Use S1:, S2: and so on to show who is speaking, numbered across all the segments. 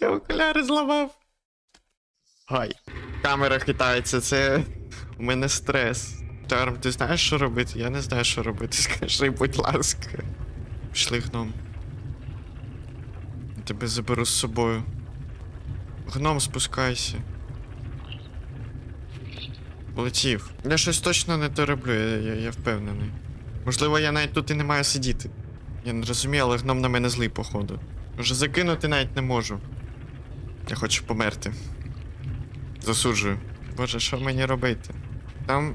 S1: Я окуляри зламав. Ай. Камера хитається, це у мене стрес. Тарм, ти знаєш, що робити? Я не знаю, що робити. Скажи, будь ласка. Пішли гном. Я тебе заберу з собою. Гном, спускайся. Полетів. Я щось точно не то роблю, я, я, я впевнений. Можливо, я навіть тут і не маю сидіти. Я не розумію, але гном на мене злий, походу. Вже закинути навіть не можу. Я хочу померти. Засуджую. Боже, що мені робити? Там.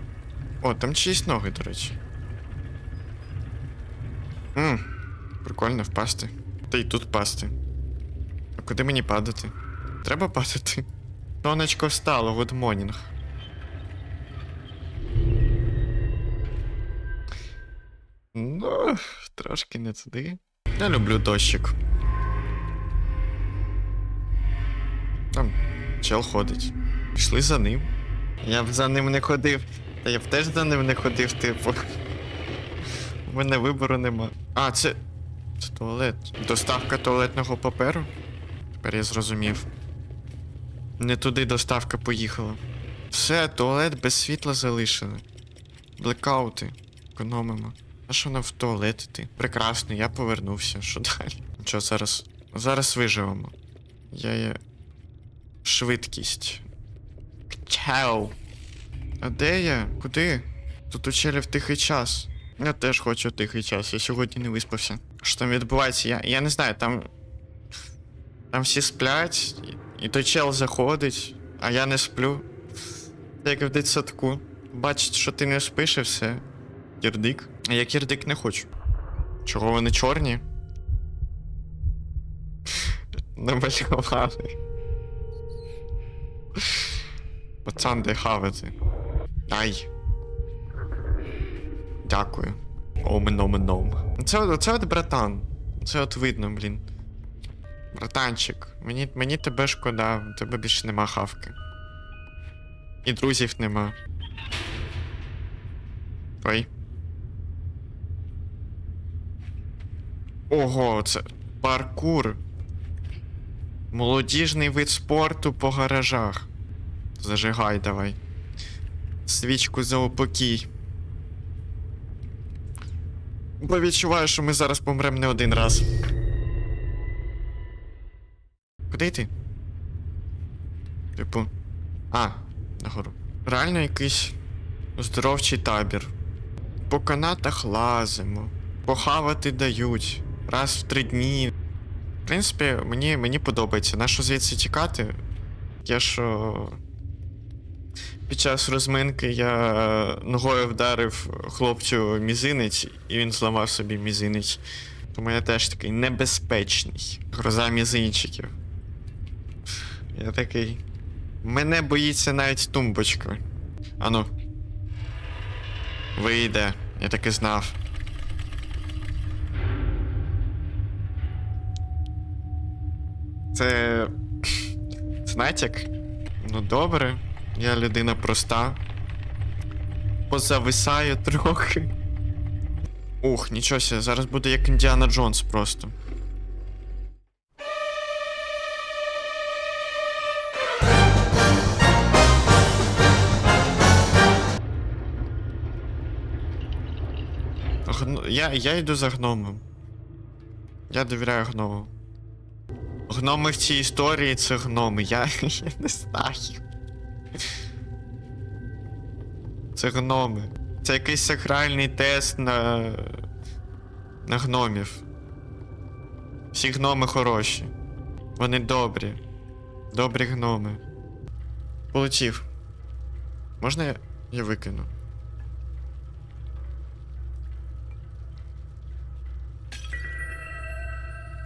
S1: О, там чиїсь ноги, до речі. Ммм, прикольно впасти. Та й тут пасти. А куди мені падати? Треба падати. Сонечко встало, good morning. Трошки не туди. Я люблю дощик. Там чел ходить. Пішли за ним. Я б за ним не ходив. Та я б теж за ним не ходив, типу. У мене вибору нема. А, це. Це туалет. Доставка туалетного паперу? Тепер я зрозумів. Не туди доставка поїхала. Все, туалет без світла залишили. Блекаути. Економимо. А що нам в туалет іти? Прекрасно, я повернувся. Що далі? Що зараз? Зараз виживемо. Я є. Швидкість. Чау. А де я? Куди? Тут у челів тихий час. Я теж хочу тихий час, я сьогодні не виспався. Що там відбувається? Я, я не знаю, там. Там всі сплять, і, той чел заходить, а я не сплю. Це як в дитсадку. Бачить, що ти не спиш і все. Кірдик. А я кірдик не хочу. Чого вони чорні? Намалювали. Пацан, де хавати. Ай. Дякую. Омен, омен, омен. Це, це от братан. Це от видно, блін. Братанчик, мені, мені тебе шкода, у тебе більше нема хавки. І друзів нема. Ой. Ого, це паркур. Молодіжний вид спорту по гаражах. Зажигай давай. Свічку за упокій. Бо відчуваю, що ми зараз помремо не один раз. Куди йти? Типу. А, нагору. Реально якийсь оздоровчий табір. По канатах лазимо. Похавати дають. Раз в три дні. В принципі, мені, мені подобається. Нащо звідси тікати? Я що. Під час розминки я е, ногою вдарив хлопцю мізинець, і він зламав собі мізинець. Тому я теж такий небезпечний. Гроза мізинчиків. Я такий. Мене боїться навіть тумбочка. Ану. Вийде. Я так і знав. Це. Це натяк? Ну добре. Я людина проста. Позависаю трохи. Ух, нічого себе, зараз буде як Індіана Джонс просто. Я, я йду за гномом. Я довіряю гному. Гноми в цій історії це гноми. Я, я не знаю. Це гноми. Це якийсь сакральний тест на. на гномів. Всі гноми хороші. Вони добрі. Добрі гноми. Полетів. Можна я, я викину?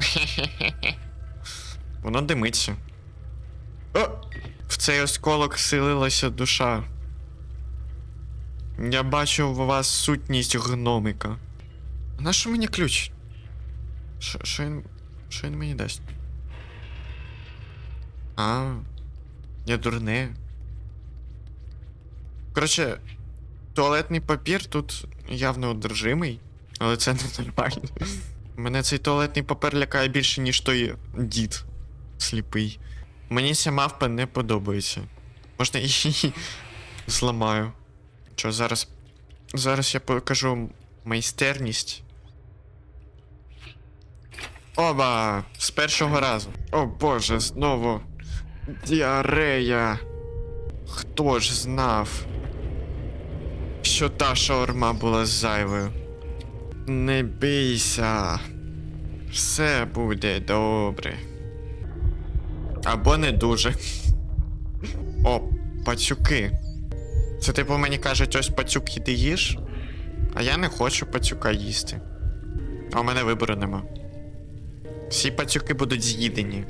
S1: Воно димиться. О! В цей осколок вселилася душа. Я бачу у вас сутність гномика. На що мені ключ? Що що він. Що він мені дасть? А, я дурне. Коротше, туалетний папір тут явно одержимий, але це не нормально. Мене цей туалетний папер лякає більше, ніж той дід сліпий. Мені ця мавпа не подобається. Можна її зламаю. Що, зараз. Зараз я покажу майстерність. Оба! З першого разу. О боже, знову. Діарея. Хто ж знав, що та шаурма була зайвою? Не бійся. Все буде добре. Або не дуже. О, пацюки. Це типу мені кажуть, ось пацюк іди їж. А я не хочу пацюка їсти. А у мене вибору нема. Всі пацюки будуть з'їдені.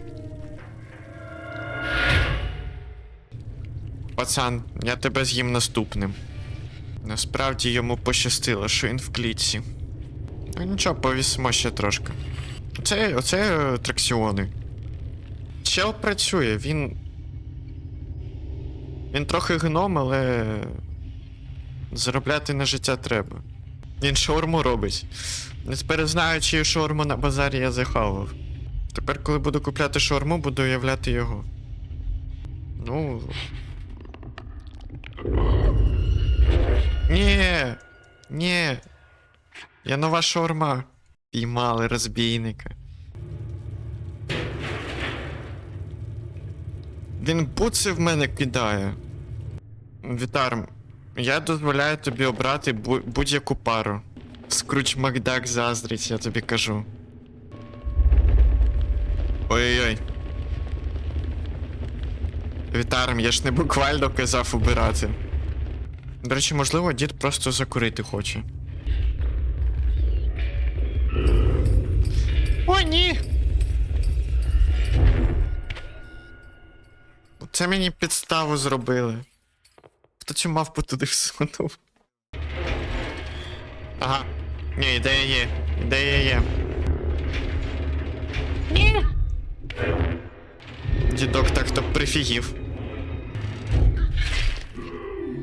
S1: Пацан, я тебе з'їм наступним. Насправді йому пощастило, що він в клітці. Ну нічого, повісимо ще трошки. Оце, оце е, траксіони. Чел працює, він. Він трохи гном, але. Заробляти на життя треба. Він шаурму робить. Не тепер знаю, чию шаурму на базарі я захавав. Тепер, коли буду купляти шаурму, буду уявляти його. Ну. Ні. Ні. Я нова шаурма. Піймали розбійника. Він буци в мене кидає. Вітар, я дозволяю тобі обрати будь-яку пару. Скруч Макдак заздрить, я тобі кажу. Ой-ой-ой. Вітарм, я ж не буквально казав обирати. До речі, можливо, дід просто закурити хоче. О, ні! Це мені підставу зробили. Хто цю мавпу туди всунув? Ага. Ні, ідея є. Ідея є. Ні. Дідок так то прифігів.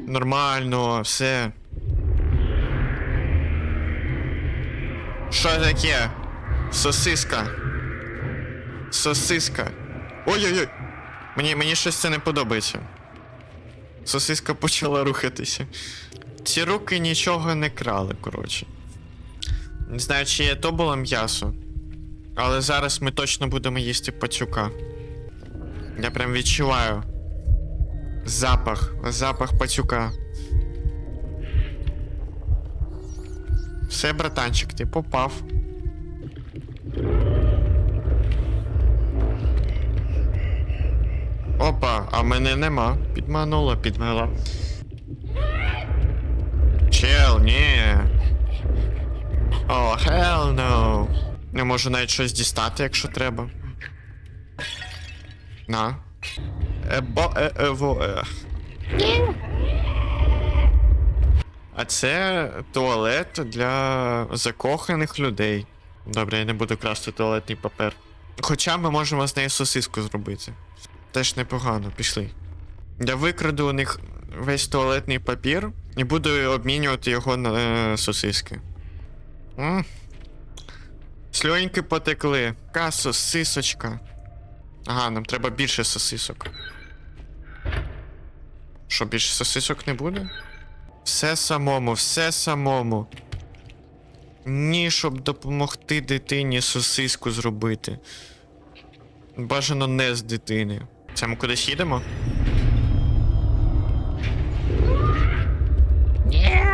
S1: Нормально, все. Що таке? Сосиска. Сосиска. Ой-ой-ой. Мені, мені щось це не подобається. Сосиска почала рухатися. Ці руки нічого не крали, коротше. Не знаю, чи є то було м'ясо. Але зараз ми точно будемо їсти пацюка. Я прям відчуваю. Запах, запах пацюка. Все, братанчик, ти попав. Опа, а мене нема. Підманула, підмела. Чел, ні. О, hell no. Не можу навіть щось дістати, якщо треба. На. Ебо е ево е. А це туалет для закоханих людей. Добре, я не буду красти туалетний папер. Хоча ми можемо з нею сосиску зробити. Теж непогано, пішли. Я викраду у них весь туалетний папір і буду обмінювати його на е, сосиски. М. Сльоньки потекли. Ка сосисочка. Ага, нам треба більше сосисок. Що, більше сосисок не буде? Все самому, все самому. Ні, щоб допомогти дитині сосиску зробити. Бажано не з дитини. Це ми кудись їдемо? Ні.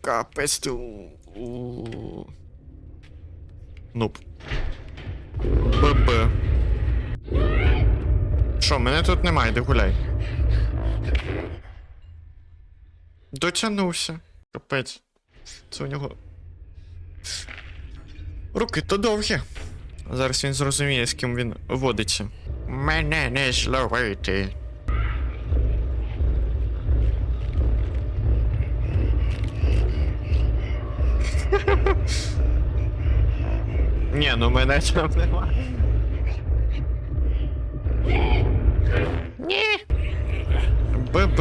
S1: Капець ти. Нуп. ББ. Що, мене тут немає, де гуляй. Дотягнувся. Капець. Це у нього. Руки то довгі. Зараз він зрозуміє, з ким він водиться. Мене не зловити. Ні, ну мене там нема. Ні. ББ.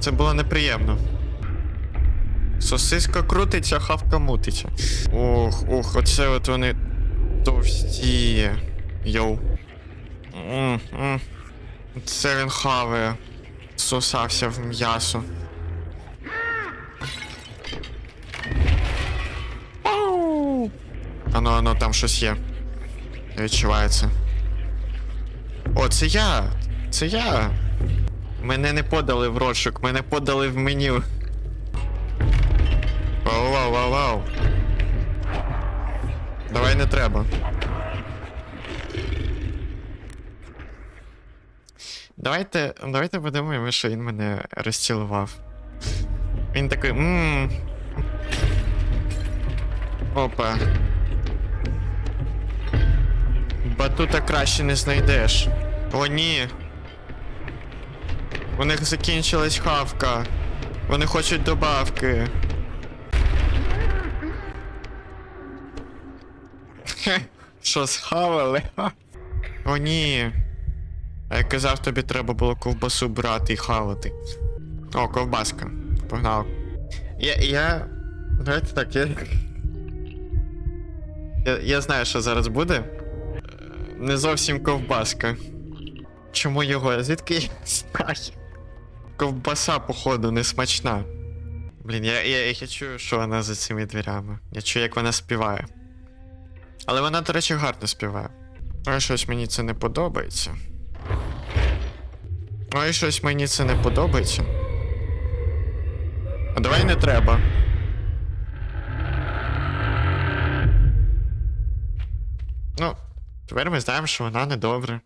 S1: Це було неприємно. Сосиска крутиться, хавка мутиться. Ох, ох, оце от вони товсті. Йоу. М, м. Це він хаває. Сосався в м'ясо. Ано, ано, там щось є. Відчувається. О, це я! Це я! Мене не подали в розшук, мене подали в меню. Вау, вау, вау, вау. Давай не треба. Давайте, давайте подумаємо, що він мене розцілував. Він такий. мм. Опа. Батута краще не знайдеш. О, ні. У них закінчилась хавка. Вони хочуть добавки. Хе, Що схавали? О, ні. А я казав, тобі треба було ковбасу брати і хавати. О, ковбаска. Погнав. Я. я... Давайте так, я. Я, я знаю, що зараз буде. Е, Не зовсім ковбаска. Чому його? Звідки я знаю? Ковбаса, походу, не смачна. Блін, я, я, я чую, що вона за цими дверями. Я чую, як вона співає. Але вона, до речі, гарно співає. Ой, щось мені це не подобається. Ой, щось мені це не подобається. А давай не треба. Ну, тепер ми знаємо, що вона недобра.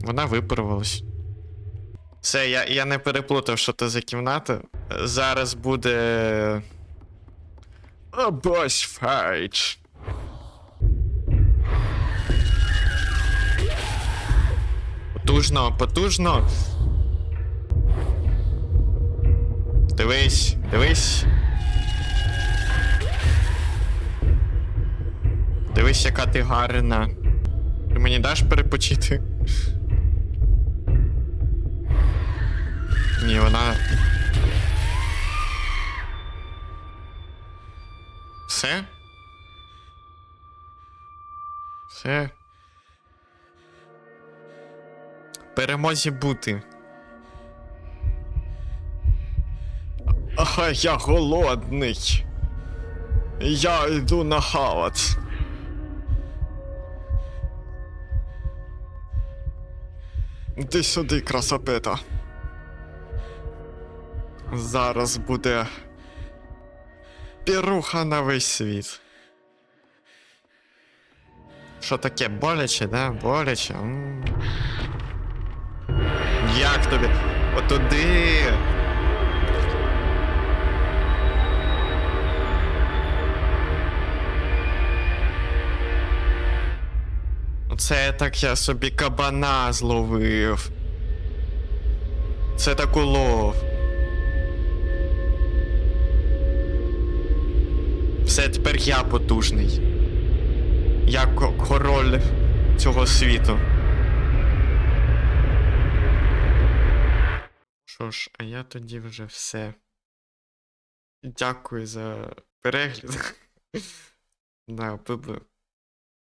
S1: Вона випарувалась. Все, я, я не переплутав, що це за кімната. Зараз буде. О, бос файт. Потужно, потужно. Дивись, дивись. Дивись, яка ти гарна. Ти мені даш перепочити? Ні, вона. Все? Все. Перемозі бути. Ага, я голодний. Я йду на хават. Іди сюди, красопита. Зараз буде піруха на весь світ. Що таке боляче, да? Боляче. М. Як тобі? Отуди. Це так я собі кабана зловив. Це так улов. Все, тепер я потужний. Я король цього світу. Що ж, а я тоді вже все. Дякую за перегляд. Да,